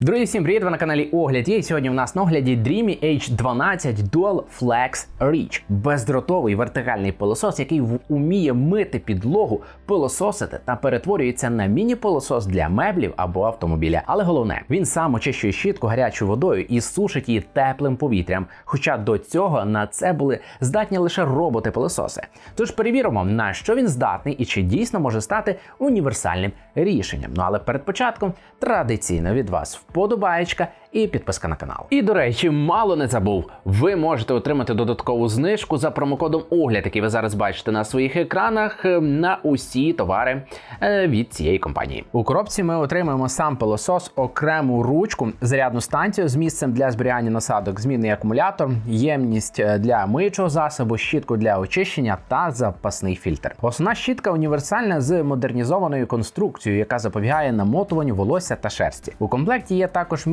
Друзі, всім привіт! Ви на каналі Огляд. є. Сьогодні в нас на огляді Dreamy H12 Dual Flex Reach. Бездротовий вертикальний пилосос, який в- уміє мити підлогу, пилососити та перетворюється на міні-пилосос для меблів або автомобіля. Але головне, він сам очищує щітку гарячою водою і сушить її теплим повітрям. Хоча до цього на це були здатні лише роботи-пилососи. Тож перевіримо, на що він здатний і чи дійсно може стати універсальним рішенням. Ну але перед початком традиційно від вас Podobática і підписка на канал. І до речі, мало не забув. Ви можете отримати додаткову знижку за промокодом огляд, який ви зараз бачите на своїх екранах е, на усі товари е, від цієї компанії. У коробці ми отримаємо сам пилосос, окрему ручку, зарядну станцію з місцем для зберігання насадок, змінний акумулятор, ємність е, для миючого засобу, щітку для очищення та запасний фільтр. Основна щітка універсальна з модернізованою конструкцією, яка запобігає намотуванню волосся та шерсті. У комплекті є також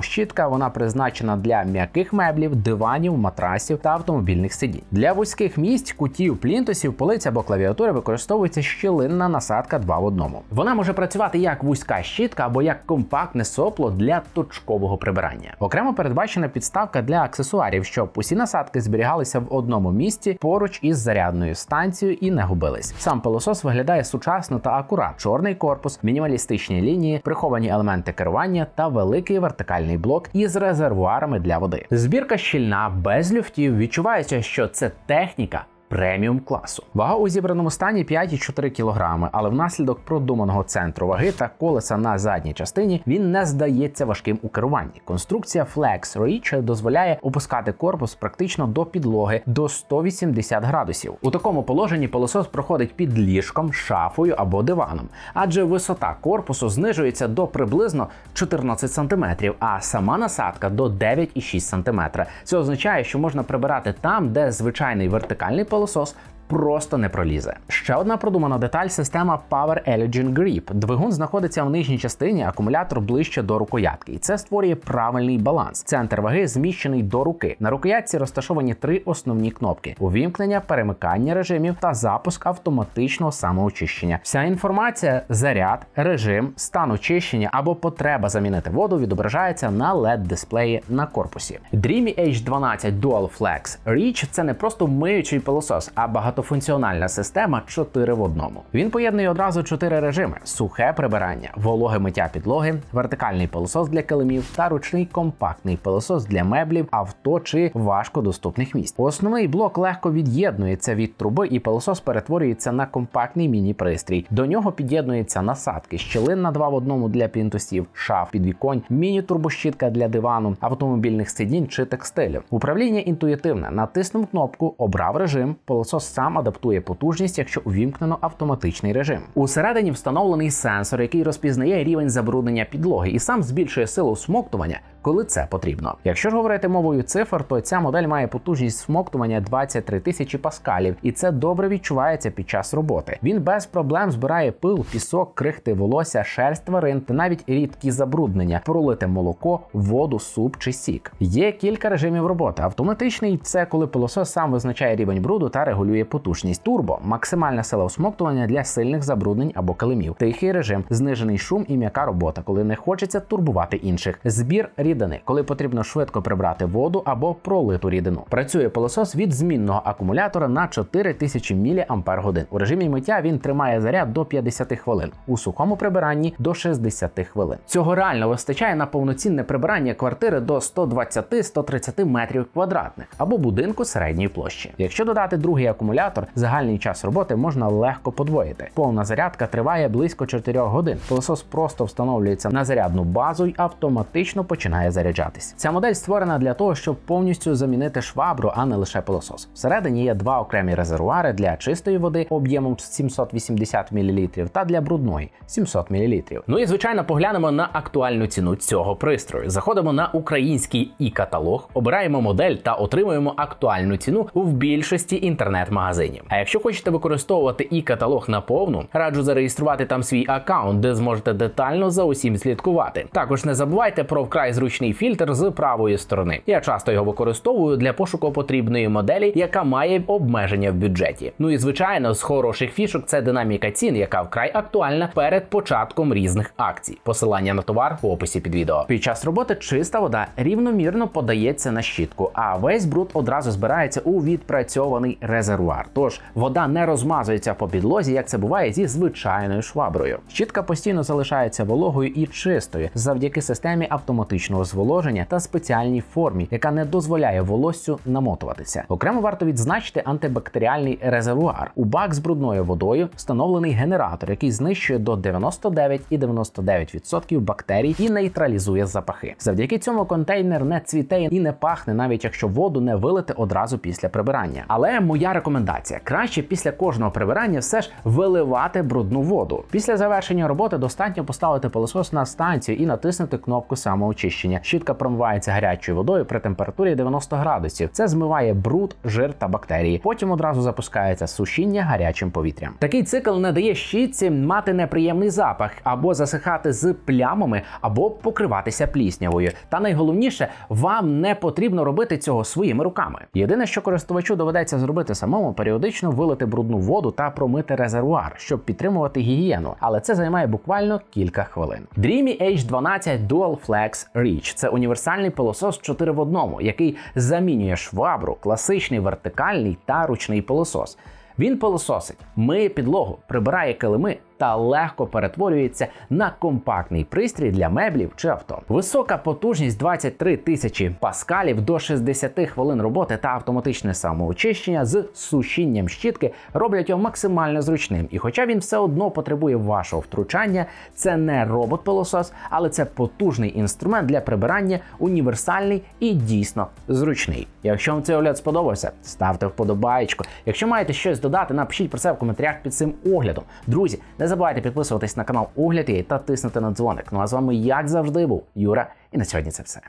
міні-турбощітка. Вона призначена для м'яких меблів, диванів, матрасів та автомобільних сидінь. Для вузьких місць, кутів, плінтусів, полиць або клавіатури використовується щілинна насадка 2 в одному. Вона може працювати як вузька щітка або як компактне сопло для точкового прибирання. Окремо передбачена підставка для аксесуарів, щоб усі насадки зберігалися в одному місці поруч із зарядною станцією і не губились. Сам пилосос виглядає сучасно та акурат. Чорний корпус, мінімалістичні лінії, приховані елементи керування та великий вертикальний блок із резервуарами для води. Збірка щільна, без люфтів. Відчувається, що це техніка. Преміум класу. Вага у зібраному стані 5,4 кг, але внаслідок продуманого центру ваги та колеса на задній частині він не здається важким у керуванні. Конструкція Flex Reach дозволяє опускати корпус практично до підлоги до 180 градусів. У такому положенні пилосос проходить під ліжком, шафою або диваном, адже висота корпусу знижується до приблизно 14 см, а сама насадка до 9,6 см. Це означає, що можна прибирати там, де звичайний вертикальний пилосос polo sauce просто не пролізе. Ще одна продумана деталь система Power Elegant Grip. Двигун знаходиться в нижній частині, акумулятор ближче до рукоятки, і це створює правильний баланс. Центр ваги зміщений до руки. На рукоятці розташовані три основні кнопки: увімкнення, перемикання режимів та запуск автоматичного самоочищення. Вся інформація, заряд, режим, стан очищення або потреба замінити воду відображається на led дисплеї на корпусі. Dreamy H12 Dual Flex Reach – це не просто миючий пилосос, а багатофункціональна система 4 в одному. Він поєднує одразу чотири режими: сухе прибирання, вологе миття підлоги, вертикальний пилосос для килимів та ручний компактний пилосос для меблів, авто чи важкодоступних місць. Основний блок легко від'єднується від труби, і пилосос перетворюється на компактний міні-пристрій. До нього під'єднуються насадки, щілин на два в одному для плінтусів, шаф, підвіконь, міні-турбощітка для дивану, автомобільних сидінь чи текстилю. Управління інтуїтивне. Натиснув кнопку, обрав режим. Пилосос сам адаптує потужність, якщо увімкнено автоматичний режим. Усередині встановлений сенсор, який розпізнає рівень забруднення підлоги, і сам збільшує силу смоктування, коли це потрібно. Якщо ж говорити мовою цифр, то ця модель має потужність смоктування 23 тисячі паскалів, і це добре відчувається під час роботи. Він без проблем збирає пил, пісок, крихти, волосся, шерсть тварин та навіть рідкі забруднення, пролите молоко, воду, суп чи сік. Є кілька режимів роботи. Автоматичний це коли пилосос сам визначає рівень бруду та регулює потужність. Турбо максимальна сила усмоктування для сильних забруднень або килимів. Тихий режим, знижений шум і м'яка робота, коли не хочеться турбувати інших. Збір рідини, коли потрібно швидко прибрати воду або пролиту рідину. Працює пилосос від змінного акумулятора на 4000 мАч. У режимі миття він тримає заряд до 50 хвилин, у сухому прибиранні до 60 хвилин. Цього реально вистачає на повноцінне прибирання квартири до 120-130 метрів квадратних або будинку середньої площі. Якщо додати другий акумулятор, загальний час роботи можна легко подвоїти. Повна зарядка триває близько 4 годин. Пилосос просто встановлюється на зарядну базу і автоматично починає заряджатись. Ця модель створена для того, щоб повністю замінити швабру, а не лише пилосос. Всередині є два окремі резервуари для чистої води об'ємом 780 мл та для брудної 700 мл. Ну і звичайно поглянемо на актуальну ціну цього пристрою. Заходимо на український і-каталог, обираємо модель та отримуємо актуальну ціну в більшості інтернет-магазинів. А якщо хочете використовувати і-каталог наповну, раджу зареєструвати там свій аккаунт, де зможете детально за усім слідкувати. Також не забувайте про вкрай зручні зручний фільтр з правої сторони. Я часто його використовую для пошуку потрібної моделі, яка має обмеження в бюджеті. Ну і звичайно, з хороших фішок це динаміка цін, яка вкрай актуальна перед початком різних акцій. Посилання на товар в описі під відео. Під час роботи чиста вода рівномірно подається на щітку, а весь бруд одразу збирається у відпрацьований резервуар. Тож вода не розмазується по підлозі, як це буває зі звичайною шваброю. Щітка постійно залишається вологою і чистою завдяки системі автоматичного зволоження та спеціальній формі, яка не дозволяє волоссю намотуватися. Окремо варто відзначити антибактеріальний резервуар. У бак з брудною водою встановлений генератор, який знищує до 99,99% бактерій і нейтралізує запахи. Завдяки цьому контейнер не цвіте і не пахне, навіть якщо воду не вилити одразу після прибирання. Але моя рекомендація: краще після кожного прибирання все ж виливати брудну воду. Після завершення роботи достатньо поставити пилосос на станцію і натиснути кнопку самоочищення. Щітка промивається гарячою водою при температурі 90 градусів. Це змиває бруд, жир та бактерії. Потім одразу запускається сушіння гарячим повітрям. Такий цикл не дає щітці мати неприємний запах або засихати з плямами, або покриватися пліснявою. Та найголовніше, вам не потрібно робити цього своїми руками. Єдине, що користувачу доведеться зробити самому, періодично вилити брудну воду та промити резервуар, щоб підтримувати гігієну. Але це займає буквально кілька хвилин. Dreamy H12 Dual Flex Reach – це універсальний пилосос 4 в одному, який замінює швабру, класичний вертикальний та ручний пилосос. Він пилососить, миє підлогу, прибирає килими та легко перетворюється на компактний пристрій для меблів чи авто. Висока потужність 23 тисячі паскалів до 60 хвилин роботи та автоматичне самоочищення з сушінням щітки роблять його максимально зручним. І хоча він все одно потребує вашого втручання, це не робот-пилосос, але це потужний інструмент для прибирання, універсальний і дійсно зручний. Якщо вам цей огляд сподобався, ставте вподобаєчку. Якщо маєте щось додати, напишіть про це в коментарях під цим оглядом. Друзі, не забувайте підписуватись на канал Огляд та тиснути на дзвоник. Ну а з вами, як завжди, був Юра, і на сьогодні це все.